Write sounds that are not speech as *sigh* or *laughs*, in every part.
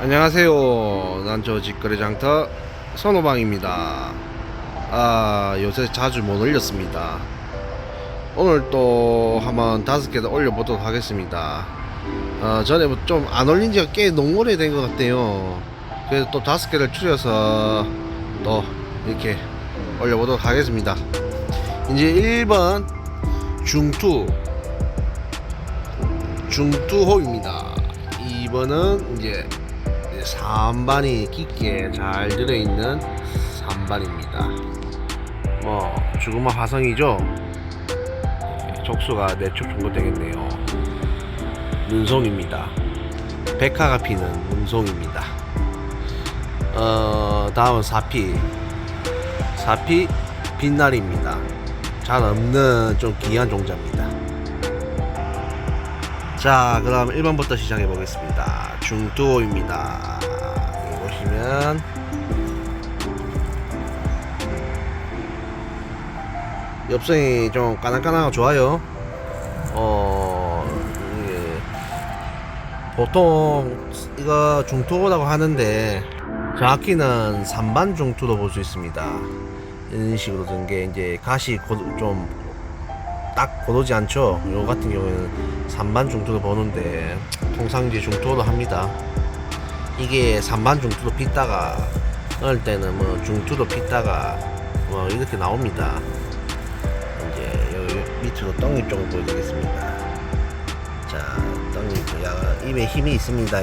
안녕하세요. 난저 직거래 장터 선호방입니다. 아 요새 자주 못 올렸습니다. 오늘 또 한번 다섯 개 더 올려보도록 하겠습니다. 어, 전에 좀안 올린 지가 꽤 너무 오래 된 것 같아요. 그래서 또 다섯 개를 줄여서 또 이렇게 올려보도록 하겠습니다. 이제 1번 중투 중투호입니다. 2번은 이제 3반이 깊게 잘 들어있는 3반입니다. 뭐 죽음의 화성이죠. 예, 족수가 4촉 정도 되겠네요. 문송입니다. 백화가 피는 문송입니다. 어 다음은 4피 4피 빛날입니다. 잘 없는 좀 귀한 종자입니다. 자, 그럼 1번부터 시작해 보겠습니다. 중투호입니다. 보시면 엽성이 좀 까나까나하고 좋아요. 어, 이게 보통 이거 중투호라고 하는데 정확히는 3반 중투도 볼 수 있습니다. 이런 식으로 된 게 이제 가시 좀 딱 고르지 않죠. 요 같은 경우에는 3반 중투도 보는데 통상 이제 중투도 합니다. 이게 3반 중투도 pis다가 어느 때는 뭐 중투도 pis다가 뭐 이렇게 나옵니다. 이제 여기 밑으로 떡잎 쪽을 보여드리겠습니다. 자, 떡잎 야 입에 힘이 있습니다.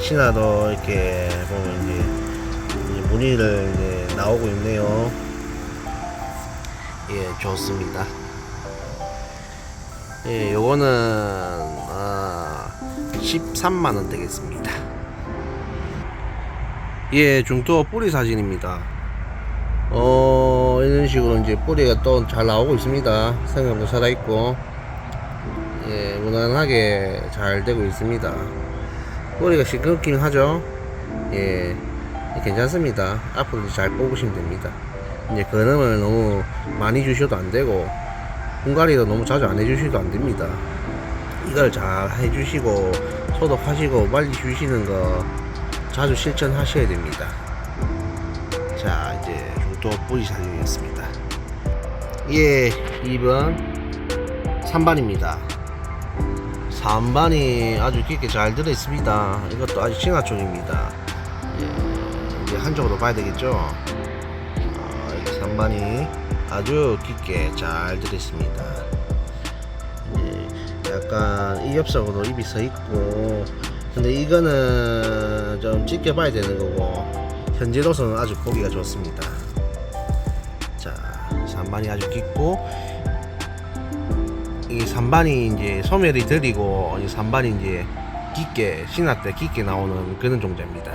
신화도 이렇게 보면 이제, 무늬를 이제 나오고 있네요. 예, 좋습니다. 예, 요거는 아, 13만 원 되겠습니다. 예, 중도 뿌리 사진입니다. 어, 이런 식으로 이제 뿌리가 또 잘 나오고 있습니다. 생각도 살아 있고, 예, 무난하게 잘 되고 있습니다. 뿌리가 시끄럽긴 하죠. 예, 괜찮습니다. 앞으로 잘 뽑으시면 됩니다. 이제 근음을 너무 많이 주셔도 안 되고, 분갈이도 너무 자주 안 해주셔도 안 됩니다. 이걸 잘 해주시고 소독하시고 빨리 주시는 거 자주 실천하셔야 됩니다. 자 이제 중도 뿌리 사진이었습니다. 예 2번 3반입니다. 3반이 아주 깊게 잘 들어 있습니다. 이것도 아주 칭화 쪽입니다. 예, 이제 한쪽으로 봐야 되겠죠. 어, 이게 3반이 아주 깊게 잘 들어있습니다. 이제 약간 이 엽석으로 입이 서 있고, 근데 이거는 좀 지켜봐야 되는 거고, 현재로서는 아주 보기가 좋습니다. 자, 3반이 아주 깊고, 이게 3반이 이제 소멸이 들이고, 이 3반이 이제 깊게, 신화 때 깊게 나오는 그런 종자입니다.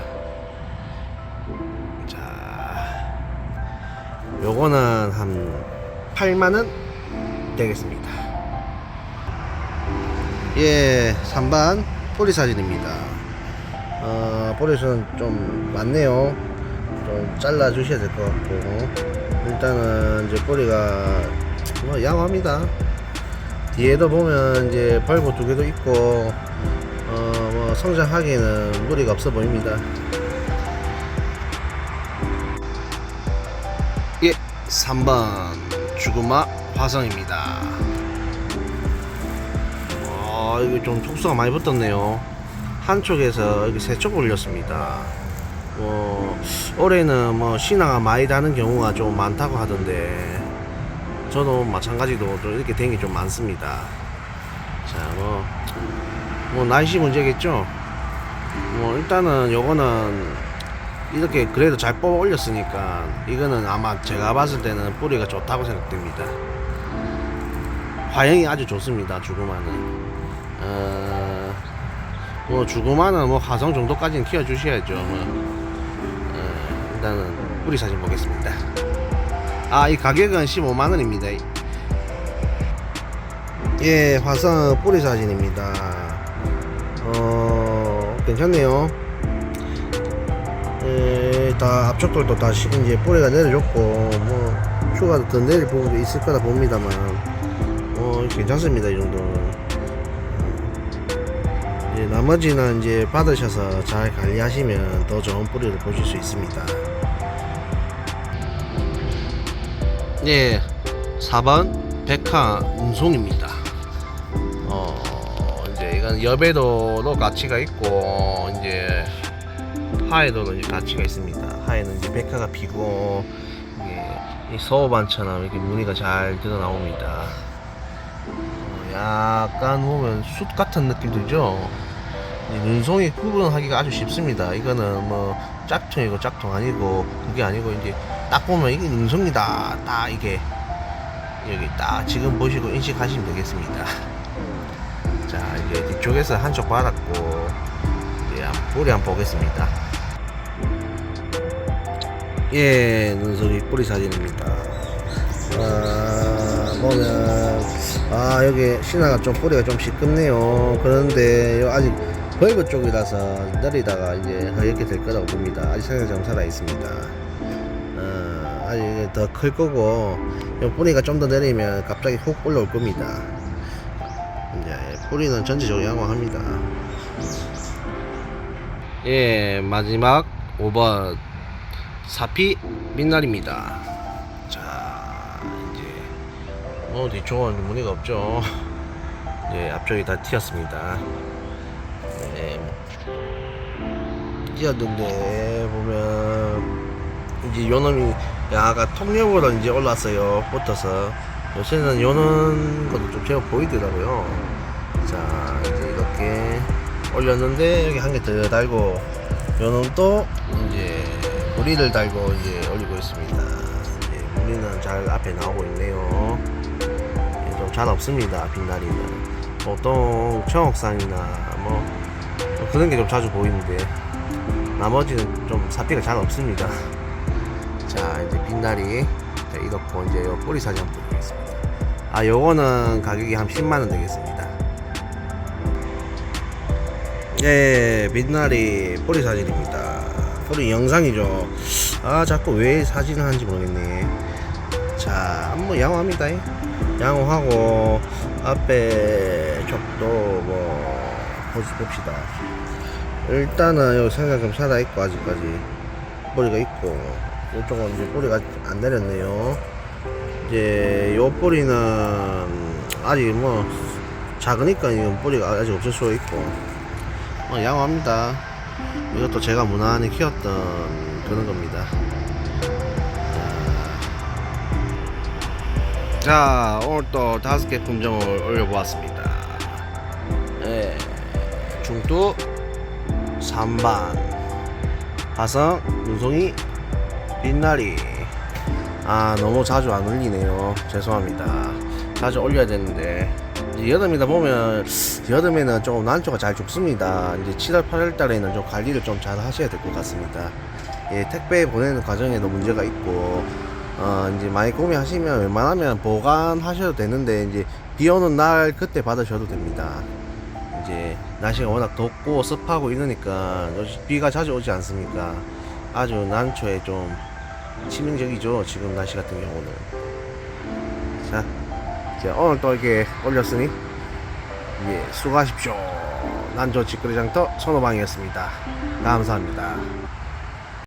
자, 요거는 한 8만 원 되겠습니다. 예, 3반 포리 사진입니다. 어, 포리는 좀 많네요. 좀 잘라 주셔야 될 것 같고. 일단은 이제 꼬리가 뭐 양호합니다. 뒤에도 보면 이제 발고 두 개도 있고, 어, 뭐 성장하기에는 무리가 없어 보입니다. 예, 3번 주구마 화성입니다. 어, 이거 좀 촉수가 많이 붙었네요. 한쪽에서 여기 세 쪽 올렸습니다. 뭐 올해는 뭐 신화가 많이 다는 경우가 좀 많다고 하던데 저도 마찬가지로 또 이렇게 된 게 좀 많습니다. 자, 뭐, 뭐 날씨 문제겠죠. 뭐 일단은 요거는 이렇게 그래도 잘 뽑아 올렸으니까 이거는 아마 제가 봤을 때는 뿌리가 좋다고 생각됩니다. 화형이 아주 좋습니다. 주구마는. 어, 뭐 주구마는 뭐 화성 정도까지는 키워주셔야죠. 뭐. 어, 일단은 뿌리 사진 보겠습니다. 아, 이 가격은 15만 원입니다. 예, 화성 뿌리 사진입니다. 어, 괜찮네요. 예, 다 앞쪽돌도 다 시- 이제 뿌리가 내려졌고 뭐 휴가도 더 내릴 부분도 있을 거다 봅니다만 어 괜찮습니다 이 정도는 예, 나머지는 이제 받으셔서 잘 관리하시면 더 좋은 뿌리를 보실 수 있습니다. 예, 4번 백화 운송입니다. 어, 이제 이건 여배도로 가치가 있고, 이제 하에도도 이제 가치가 있습니다. 하에는 이제 백화가 비고, 이 서호반처럼 이렇게 무늬가 잘 드러 나옵니다. 어, 약간 보면 숯 같은 느낌 들죠? 이 눈송이 구분하기가 아주 쉽습니다. 이거는 뭐 짝퉁이고 짝퉁 아니고 그게 아니고 이제 딱 보면 이게 눈송이다. 딱 이게 여기 딱 지금 보시고 인식하시면 되겠습니다. *laughs* 자 이제 뒤쪽에서 한쪽 받았고 이제 한- 뿌리 한번 보겠습니다. 예, 눈송이 뿌리 사진입니다. 아, 보면 아 여기 신화가 좀 뿌리가 좀 시끄네요. 그런데 요 아직 벌브 쪽이라서 내리다가 이제 이렇게 될 거라고 봅니다. 아직 좀 살아 있습니다. 어, 아직 더 클 거고 요 뿌리가 좀 더 내리면 갑자기 훅 올라올 겁니다. 이제 뿌리는 전체적으로 양호합니다. 예, 마지막 5번 사피 민날입니다. 자, 이제 어 뒤쪽은 무늬가 없죠. 이제 *laughs* 앞쪽이 다 튀었습니다. 튀었는데 보면 이제 요놈이 야가 통력으로 이제 올랐어요. 붙어서 요새는 요는 것도 좀 제가 보이더라고요. 자, 이제 이렇게 올렸는데 여기 한 개 더 달고 요놈 또 이제 무리를 달고 이제 올리고 있습니다. 이제 무리는 잘 앞에 나오고 있네요. 좀 잘 없습니다. 빛나리는 보통 청옥산이나 뭐, 뭐 그런 게 좀 자주 보이는데 나머지는 좀 사피가 잘 없습니다. 자 이제 빛나리 자, 이렇고 이제 요 뿌리 사진 한번 보겠습니다. 아 요거는 가격이 한 10만 원 되겠습니다. 예, 빛나리 뿌리 사진입니다. 뿌리 영상이죠. 아, 자꾸 왜 사진을 하는지 모르겠네. 자, 한번 양호합니다. 양호하고, 앞에 쪽도 뭐, 보시, 봅시다. 일단은 여기 생각 좀 살아있고, 아직까지. 뿌리가 있고, 이쪽은 이제 뿌리가 안 내렸네요. 이제 요 뿌리는 아직 뭐, 작으니까 이건 뿌리가 아직 없을 수도 있고, 어, 양호합니다. 이것도 제가 무난히 키웠던 그런 겁니다. 자, 오늘 또 다섯 개 품종을 올려보았습니다. 예, 중두, 삼반, 화성, 눈송이, 빛나리. 아, 너무 자주 안 올리네요. 죄송합니다. 자주 올려야 되는데. 여름이다 보면 여름에는 조금 난초가 잘 죽습니다. 이제 7월 8월 달에는 좀 관리를 좀 잘 하셔야 될 것 같습니다. 예, 택배 보내는 과정에도 문제가 있고 어, 이제 많이 구매하시면 웬만하면 보관하셔도 되는데 이제 비 오는 날 그때 받으셔도 됩니다. 이제 날씨가 워낙 덥고 습하고 이러니까 비가 자주 오지 않습니까? 아주 난초에 좀 치명적이죠. 지금 날씨 같은 경우는. 자, 자, 오늘 또 이렇게 올렸으니 예, 수고하십시오. 난조 직거래장터 손호방이었습니다. 감사합니다.